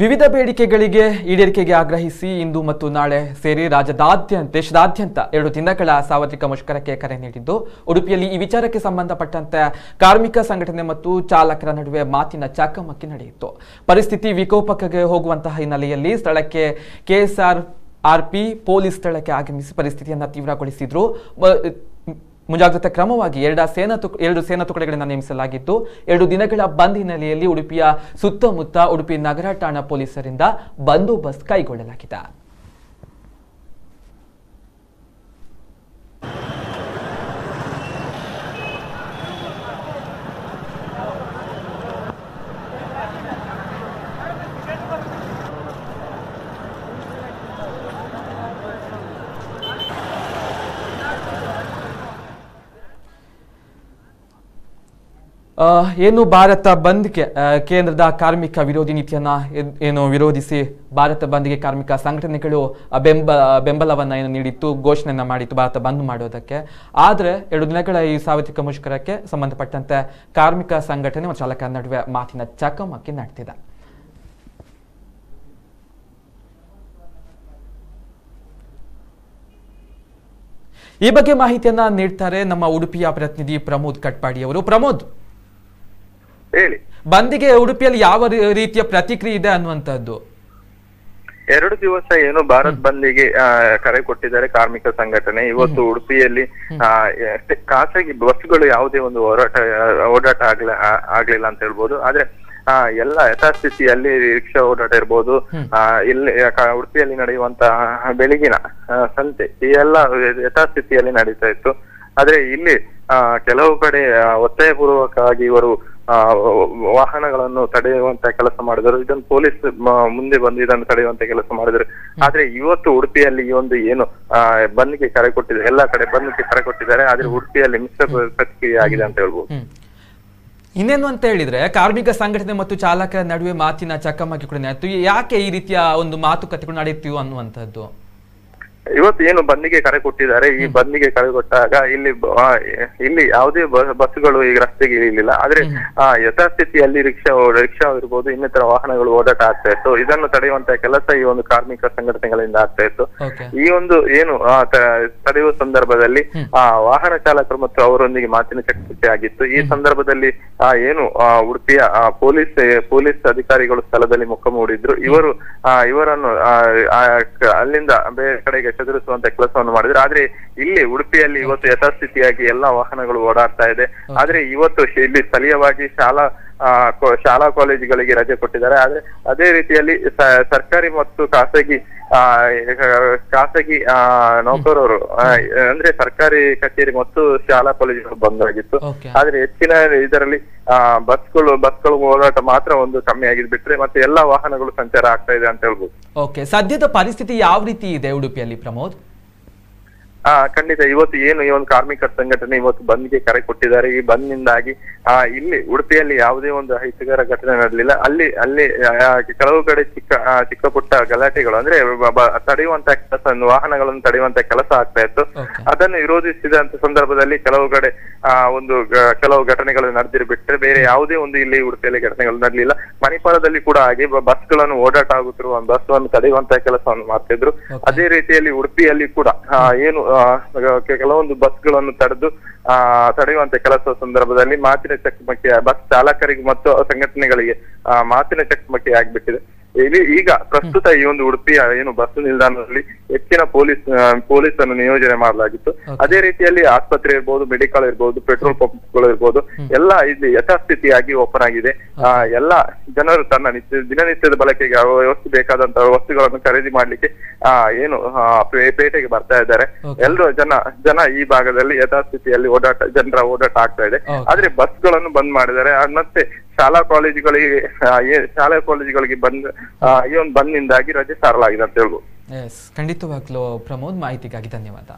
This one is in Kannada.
ವಿವಿಧ ಬೇಡಿಕೆಗಳಿಗೆ ಈಡೇರಿಕೆಗೆ ಆಗ್ರಹಿಸಿ ಇಂದು ಮತ್ತು ನಾಳೆ ಸೇರಿ ರಾಜ್ಯದಾದ್ಯಂತ, ದೇಶದಾದ್ಯಂತ ಎರಡು ದಿನಗಳ ಸಾರ್ವತ್ರಿಕ ಮುಷ್ಕರಕ್ಕೆ ಕರೆ ನೀಡಿದ್ದು, ಉಡುಪಿಯಲ್ಲಿ ಈ ವಿಚಾರಕ್ಕೆ ಸಂಬಂಧಪಟ್ಟಂತೆ ಕಾರ್ಮಿಕ ಸಂಘಟನೆ ಮತ್ತು ಚಾಲಕರ ನಡುವೆ ಮಾತಿನ ಚಕಮಕಿ ನಡೆಯಿತು. ಪರಿಸ್ಥಿತಿ ವಿಕೋಪಕ್ಕೆ ಹೋಗುವಂತಹ ಹಿನ್ನೆಲೆಯಲ್ಲಿ ಸ್ಥಳಕ್ಕೆ ಕೆಎಸ್ಆರ್ ಆರ್ಪಿ ಪೊಲೀಸ್ ಸ್ಥಳಕ್ಕೆ ಆಗಮಿಸಿ ಪರಿಸ್ಥಿತಿಯನ್ನು ತೀವ್ರಗೊಳಿಸಿದ್ರು. ಮುಂಜಾಗ್ರತಾ ಕ್ರಮವಾಗಿ ಎರಡ ಸೇನಾ ಎರಡು ಸೇನಾ ತುಕಡೆಗಳನ್ನು ನೇಮಿಸಲಾಗಿತ್ತು. ಎರಡು ದಿನಗಳ ಬಂದ್ ಹಿನ್ನೆಲೆಯಲ್ಲಿ ಉಡುಪಿಯ ಸುತ್ತಮುತ್ತ ಉಡುಪಿ ನಗರ ಠಾಣಾ ಪೊಲೀಸರಿಂದ ಬಂದೋಬಸ್ತ್ ಕೈಗೊಳ್ಳಲಾಗಿದೆ. ಏನು ಭಾರತ ಬಂದ್ಗೆ ಕೇಂದ್ರದ ಕಾರ್ಮಿಕ ವಿರೋಧಿ ನೀತಿಯನ್ನ ಏನು ವಿರೋಧಿಸಿ ಭಾರತ ಬಂದ್ಗೆ ಕಾರ್ಮಿಕ ಸಂಘಟನೆಗಳು ಬೆಂಬ ಬೆಂಬಲವನ್ನ ಏನು ನೀಡಿತ್ತು, ಘೋಷಣೆಯನ್ನ ಮಾಡಿತ್ತು ಭಾರತ ಬಂದ್ ಮಾಡೋದಕ್ಕೆ. ಆದ್ರೆ ಎರಡು ದಿನಗಳ ಈ ಸಾರ್ವತ್ರಿಕ ಮುಷ್ಕರಕ್ಕೆ ಸಂಬಂಧಪಟ್ಟಂತೆ ಕಾರ್ಮಿಕ ಸಂಘಟನೆ ಮತ್ತು ಚಾಲಕರ ನಡುವೆ ಮಾತಿನ ಚಕಮಕಿ ನಡೆದಿದೆ ಈ ಬಗ್ಗೆ ಮಾಹಿತಿಯನ್ನ ನೀಡ್ತಾರೆ ನಮ್ಮ ಉಡುಪಿಯ ಪ್ರತಿನಿಧಿ ಪ್ರಮೋದ್ ಕಟ್ಪಾಡಿ ಅವರು ಪ್ರಮೋದ್ ಹೇಳಿ. ಬಂದಿಗೆ ಉಡುಪಿಯಲ್ಲಿ ಯಾವ ರೀತಿಯ ಪ್ರತಿಕ್ರಿಯೆ ಇದೆ ಅನ್ನುವಂಥದ್ದು? ಎರಡು ದಿವಸ ಏನು ಭಾರತ್ ಬಂದಿಗೆ ಕರೆ ಕೊಟ್ಟಿದ್ದಾರೆ ಕಾರ್ಮಿಕ ಸಂಘಟನೆ. ಇವತ್ತು ಉಡುಪಿಯಲ್ಲಿ ಖಾಸಗಿ ಬಸ್ಗಳು ಯಾವುದೇ ಒಂದು ಹೋರಾಟ ಓಡಾಟ ಆಗ್ಲ ಆಗ್ಲಿಲ್ಲ ಅಂತ ಹೇಳ್ಬೋದು. ಆದ್ರೆ ಆ ಎಲ್ಲ ಯಥಾಸ್ಥಿತಿಯಲ್ಲಿ ರಿಕ್ಷಾ ಓಡಾಟ ಇರ್ಬೋದು. ಆ ಇಲ್ಲಿ ಉಡುಪಿಯಲ್ಲಿ ನಡೆಯುವಂತಹ ಬೆಳಗಿನ ಸಂತೆ ಈ ಎಲ್ಲ ಯಥಾಸ್ಥಿತಿಯಲ್ಲಿ ನಡೀತಾ ಇತ್ತು. ಆದ್ರೆ ಇಲ್ಲಿ ಆ, ಕೆಲವು ಕಡೆ ಒತ್ತಾಯಪೂರ್ವಕವಾಗಿ ಇವರು ವಾಹನಗಳನ್ನು ತಡೆಯುವಂತ ಕೆಲಸ ಮಾಡಿದರು. ಇದನ್ನು ಪೊಲೀಸ್ ಮುಂದೆ ಬಂದು ಇದನ್ನು ತಡೆಯುವಂತ ಕೆಲಸ ಮಾಡಿದರು. ಆದ್ರೆ ಇವತ್ತು ಉಡುಪಿಯಲ್ಲಿ ಈ ಒಂದು ಏನು ಬಂದ್ ಬಂದ್ಗೆ ಕರೆ ಕೊಟ್ಟಿದ್ದಾರೆ. ಎಲ್ಲಾ ಕಡೆ ಬಂದ್ಗೆ ಕರೆ ಕೊಟ್ಟಿದ್ದಾರೆ. ಆದ್ರೆ ಉಡುಪಿಯಲ್ಲಿ ಮಿಶ್ರ ಪ್ರತಿಕ್ರಿಯೆ ಆಗಿದೆ ಅಂತ ಹೇಳ್ಬೋದು. ಇನ್ನೇನು ಅಂತ ಹೇಳಿದ್ರೆ ಕಾರ್ಮಿಕ ಸಂಘಟನೆ ಮತ್ತು ಚಾಲಕರ ನಡುವೆ ಮಾತಿನ ಚಕಮಕಿ ಕೂಡ ಯಾಕೆ ಈ ರೀತಿಯ ಒಂದು ಮಾತುಕತೆಗಳು ನಡೆಯುತ್ತೀವೋ ಅನ್ನುವಂಥದ್ದು? ಇವತ್ತು ಏನು ಬಂದಿಗೆ ಕರೆ ಕೊಟ್ಟಿದ್ದಾರೆ? ಈ ಬಂದಿಗೆ ಕರೆ ಕೊಟ್ಟಾಗ ಇಲ್ಲಿ ಇಲ್ಲಿ ಯಾವುದೇ ಬಸ್ಗಳು ಈಗ ರಸ್ತೆಗೆ ಇಳಿಲಿಲ್ಲ. ಆದ್ರೆ ಆ ಯಥಾಸ್ಥಿತಿಯಲ್ಲಿ ರಿಕ್ಷಾ ರಿಕ್ಷಾ ಇರ್ಬೋದು ಇನ್ನಿತರ ವಾಹನಗಳು ಓಡಾಟ ಆಗ್ತಾ ಇತ್ತು. ಇದನ್ನು ತಡೆಯುವಂತ ಕೆಲಸ ಈ ಒಂದು ಕಾರ್ಮಿಕ ಸಂಘಟನೆಗಳಿಂದ ಆಗ್ತಾ ಇತ್ತು. ಈ ಒಂದು ಏನು ತಡೆಯುವ ಸಂದರ್ಭದಲ್ಲಿ ಆ ವಾಹನ ಚಾಲಕರು ಮತ್ತು ಅವರೊಂದಿಗೆ ಮಾತಿನ ಚಟುವಟಿಕೆ ಆಗಿತ್ತು. ಈ ಸಂದರ್ಭದಲ್ಲಿ ಆ ಏನು ಆ, ಉಡುಪಿಯ ಆ, ಪೊಲೀಸ್ ಪೊಲೀಸ್ ಅಧಿಕಾರಿಗಳು ಸ್ಥಳದಲ್ಲಿ ಮುಖ ಮೂಡಿದ್ರು. ಇವರು ಆ, ಇವರನ್ನು ಅಲ್ಲಿಂದ ಬೇರೆ ಕಡೆಗೆ ಚದುರಿಸುವಂತ ಕೆಲಸವನ್ನು ಮಾಡಿದ್ರು. ಆದ್ರೆ ಇಲ್ಲಿ ಉಡುಪಿಯಲ್ಲಿ ಇವತ್ತು ಯಥಾಸ್ಥಿತಿಯಾಗಿ ಎಲ್ಲಾ ವಾಹನಗಳು ಓಡಾಡ್ತಾ ಇದೆ. ಆದ್ರೆ ಇವತ್ತು ಇಲ್ಲಿ ಸ್ಥಳೀಯವಾಗಿ ಶಾಲಾ ಶಾಲಾ ಕಾಲೇಜುಗಳಿಗೆ ರಜೆ ಕೊಟ್ಟಿದ್ದಾರೆ. ಆದ್ರೆ ಅದೇ ರೀತಿಯಲ್ಲಿ ಸರ್ಕಾರಿ ಮತ್ತು ಖಾಸಗಿ ಆ, ಖಾಸಗಿ ಆ, ನೌಕರರು ಅಂದ್ರೆ ಸರ್ಕಾರಿ ಕಚೇರಿ ಮತ್ತು ಶಾಲಾ ಕಾಲೇಜುಗಳು ಬಂದ್ ಆಗಿತ್ತು. ಆದ್ರೆ ಹೆಚ್ಚಿನ ಇದರಲ್ಲಿ ಆ ಬಸ್ಗಳು ಬಸ್ಗಳು ಓಡಾಟ ಮಾತ್ರ ಒಂದು ಕಮ್ಮಿ ಆಗಿದ್ದು ಬಿಟ್ರೆ ಮತ್ತೆ ಎಲ್ಲಾ ವಾಹನಗಳು ಸಂಚಾರ ಆಗ್ತಾ ಇದೆ ಅಂತ ಹೇಳ್ಬೋದು. ಓಕೆ. ಸದ್ಯದ ಪರಿಸ್ಥಿತಿ ಯಾವ ರೀತಿ ಇದೆ ಉಡುಪಿಯಲ್ಲಿ ಪ್ರಮೋದ್? ಆ ಖಂಡಿತ ಇವತ್ತು ಏನು ಈ ಒಂದು ಕಾರ್ಮಿಕರ ಸಂಘಟನೆ ಇವತ್ತು ಬಂದ್ಗೆ ಕರೆ ಕೊಟ್ಟಿದ್ದಾರೆ. ಈ ಬಂದ್ನಿಂದಾಗಿ ಆ ಇಲ್ಲಿ ಉಡುಪಿಯಲ್ಲಿ ಯಾವುದೇ ಒಂದು ಅಹಿತಕರ ಘಟನೆ ನಡೆದಿಲ್ಲ. ಅಲ್ಲಿ ಅಲ್ಲಿ ಕೆಲವು ಕಡೆ ಚಿಕ್ಕ ಚಿಕ್ಕ ಪುಟ್ಟ ಗಲಾಟೆಗಳು ಅಂದ್ರೆ ತಡೆಯುವಂತ ಕೆಲಸ ವಾಹನಗಳನ್ನು ತಡೆಯುವಂತ ಕೆಲಸ ಆಗ್ತಾ ಇತ್ತು. ಅದನ್ನು ವಿರೋಧಿಸಿದಂತ ಸಂದರ್ಭದಲ್ಲಿ ಕೆಲವು ಕಡೆ ಆ ಒಂದು ಗ- ಕೆಲವು ಘಟನೆಗಳು ನಡೆದಿರ್ಬಿಟ್ರೆ ಬೇರೆ ಯಾವುದೇ ಒಂದು ಇಲ್ಲಿ ಉಡುಪಿಯಲ್ಲಿ ಘಟನೆಗಳು ನಡೆಯಲಿಲ್ಲ ಮಣಿಪಾಲದಲ್ಲಿ ಕೂಡ ಹಾಗೆ ಬಸ್ಗಳನ್ನು ಓಡಾಟ ಆಗುತ್ತಿರುವ ಬಸ್ ಅನ್ನು ತಡೆಯುವಂತ ಕೆಲಸವನ್ನು ಮಾಡ್ತಿದ್ರು. ಅದೇ ರೀತಿಯಲ್ಲಿ ಉಡುಪಿಯಲ್ಲಿ ಕೂಡ ಏನು ಕೆಲವೊಂದು ಬಸ್ಗಳನ್ನು ತಡೆದು, ಆ, ತಡೆಯುವಂತ ಕೆಲಸ ಸಂದರ್ಭದಲ್ಲಿ ಮಾತಿನ ಚಕಮಕಿ ಬಸ್ ಚಾಲಕರಿಗೆ ಮತ್ತು ಸಂಘಟನೆಗಳಿಗೆ ಮಾತಿನ ಚಕಮಕಿ ಆಗ್ಬಿಟ್ಟಿದೆ. ಇಲ್ಲಿ ಈಗ ಪ್ರಸ್ತುತ ಈ ಒಂದು ಉಡುಪಿಯ ಏನು ಬಸ್ ನಿಲ್ದಾಣದಲ್ಲಿ ಹೆಚ್ಚಿನ ಪೊಲೀಸ್ ಪೊಲೀಸ್ ಅನ್ನು ನಿಯೋಜನೆ ಮಾಡಲಾಗಿತ್ತು. ಅದೇ ರೀತಿಯಲ್ಲಿ ಆಸ್ಪತ್ರೆ ಇರ್ಬೋದು ಮೆಡಿಕಲ್ ಇರ್ಬೋದು ಪೆಟ್ರೋಲ್ ಪಂಪ್ಗಳು ಇರ್ಬೋದು ಎಲ್ಲ ಇಲ್ಲಿ ಯಥಾಸ್ಥಿತಿಯಾಗಿ ಓಪನ್ ಆಗಿದೆ. ಆ, ಎಲ್ಲ ಜನರು ತನ್ನ ನಿತ್ಯ ದಿನನಿತ್ಯದ ಬಳಕೆಗೆ ವ್ಯವಸ್ಥೆ ಬೇಕಾದಂತಹ ವಸ್ತುಗಳನ್ನು ಖರೀದಿ ಮಾಡ್ಲಿಕ್ಕೆ ಆ ಏನು ಪೇಟೆಗೆ ಬರ್ತಾ ಇದ್ದಾರೆ. ಎಲ್ಲರೂ ಜನ ಜನ ಈ ಭಾಗದಲ್ಲಿ ಯಥಾಸ್ಥಿತಿಯಲ್ಲಿ ಓಡಾಟ ಜನರ ಓಡಾಟ ಆಗ್ತಾ ಇದೆ. ಆದ್ರೆ ಬಸ್ಗಳನ್ನು ಬಂದ್ ಮಾಡಿದ್ದಾರೆ. ಮತ್ತೆ ಶಾಲಾ ಕಾಲೇಜುಗಳಿಗೆ ಶಾಲಾ ಕಾಲೇಜುಗಳಿಗೆ ಬಂದ್ ಈ ಒಂದು ಬಂದ್ನಿಂದಾಗಿ ರಜೆ ಸಾರಲಾಗಿದೆ ಅಂತ ಹೇಳ್ಬೋದು. ಎಸ್ ಖಂಡಿತವಾಗ್ಲೂ ಪ್ರಮೋದ್, ಮಾಹಿತಿಗಾಗಿ ಧನ್ಯವಾದ.